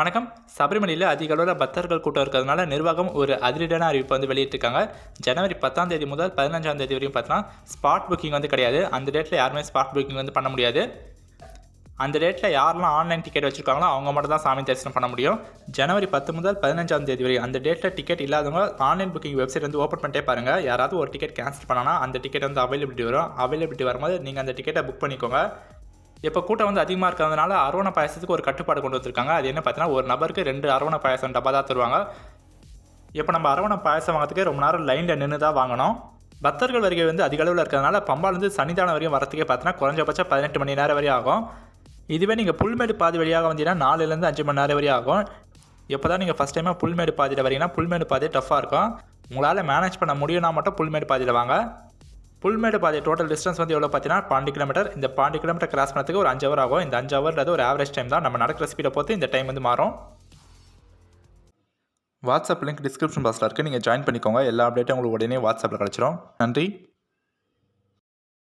வணக்கம். சபரிமலையில் அதிக அளவில் பக்தர்கள் கூட்டம் இருக்கிறதுனால நிர்வாகம் ஒரு அதிரடியான அறிவிப்பு வந்து வெளியிட்டிருக்காங்க. ஜனவரி பத்தாம் தேதி முதல் பதினஞ்சாம் தேதி வரையும் பார்த்தோன்னா ஸ்பாட் புக்கிங் வந்து கிடையாது. அந்த டேட்டில் யாருமே ஸ்பாட் புக்கிங் வந்து பண்ண முடியாது. அந்த டேட்டில் யாரெல்லாம் ஆன்லைன் டிக்கெட் வச்சுருக்காங்களோ அவங்க மட்டும் தான் சாமி தரிசனம் பண்ண முடியும். ஜனவரி பத்து முதல் பதினஞ்சாம் தேதி வரை அந்த டேட்டில் டிக்கெட் இல்லாதவங்க ஆன்லைன் புக்கிங் வெப்சைட் வந்து ஓப்பன் பண்ணிட்டே பாருங்கள் யாராவது ஒரு டிக்கெட் கேன்சல் பண்ணனா அந்த டிக்கெட் வந்து அவைலபிலிட்டி வரும். அவைலபிலிட்டி வரும்போது நீங்கள் அந்த டிக்கெட்டை புக் பண்ணிக்கோங்க. இப்போ கூட்டம் வந்து அதிகமாக இருக்கிறதுனால அரவண பாயசத்துக்கு ஒரு கட்டுப்பாடு கொண்டு வந்திருக்காங்க. அது என்ன பார்த்தீங்கன்னா ஒரு நபருக்கு ரெண்டு அரவண பாயசம் டப்பா தான் தருவாங்க. இப்போ நம்ம அரவண பாயசம் வாங்கிறதுக்கு ரொம்ப நேரம் லைனில் நின்று தான் வாங்கணும். பக்தர்கள் வருகை வந்து அதிக அளவில் இருக்கிறதுனால பம்பாலேருந்து சன்னிதானம் வரையும் வரத்துக்கே பார்த்தீங்கன்னா குறைஞ்சபட்சம் பதினெட்டு மணி நேரம் வரையும் ஆகும். இதுவே நீங்கள் புல்மேடு பாதி வழியாக வந்தீங்கன்னா நாலுலேருந்து அஞ்சு மணி நேரம் வரையும் ஆகும். எப்போ தான் நீங்கள் ஃபஸ்ட் டைமாக புல்மேடு பாதியில் வரீங்கன்னா புல்மேடு பாதி டஃப்பாக இருக்கும். உங்களால் மேனேஜ் பண்ண முடியும்னா மட்டும் புல்மேடு பாதியில் வாங்க. புல்மேடு பாதை டோட்டல் டிஸ்டன்ஸ் வந்து எவ்வளோ பார்த்தீங்கன்னா பாண்டி கிலோமீட்டர் இந்த பாண்டி கிலோமீட்டர் கிராஸ் பண்ணுறதுக்கு ஒரு அஞ்சு ஹவர் ஆகும். இந்த அஞ்சு ஹவர்ன்றது ஒரு ஆவரேஜ் டைம் தான். நம்ம நடக்கிற ஸ்பீடை பொறுத்து இந்த டைம் வந்து மாறும். வாட்ஸ்அப் லிங்க் டிஸ்கிரிப்ஷன் பாக்ஸில் இருக்குது நீங்கள் ஜாயின் பண்ணிக்கோங்க. எல்லா அப்டேட்டும் உங்களுக்கு உடனே வாட்ஸ்அப்பில் கிடச்சிரும். நன்றி.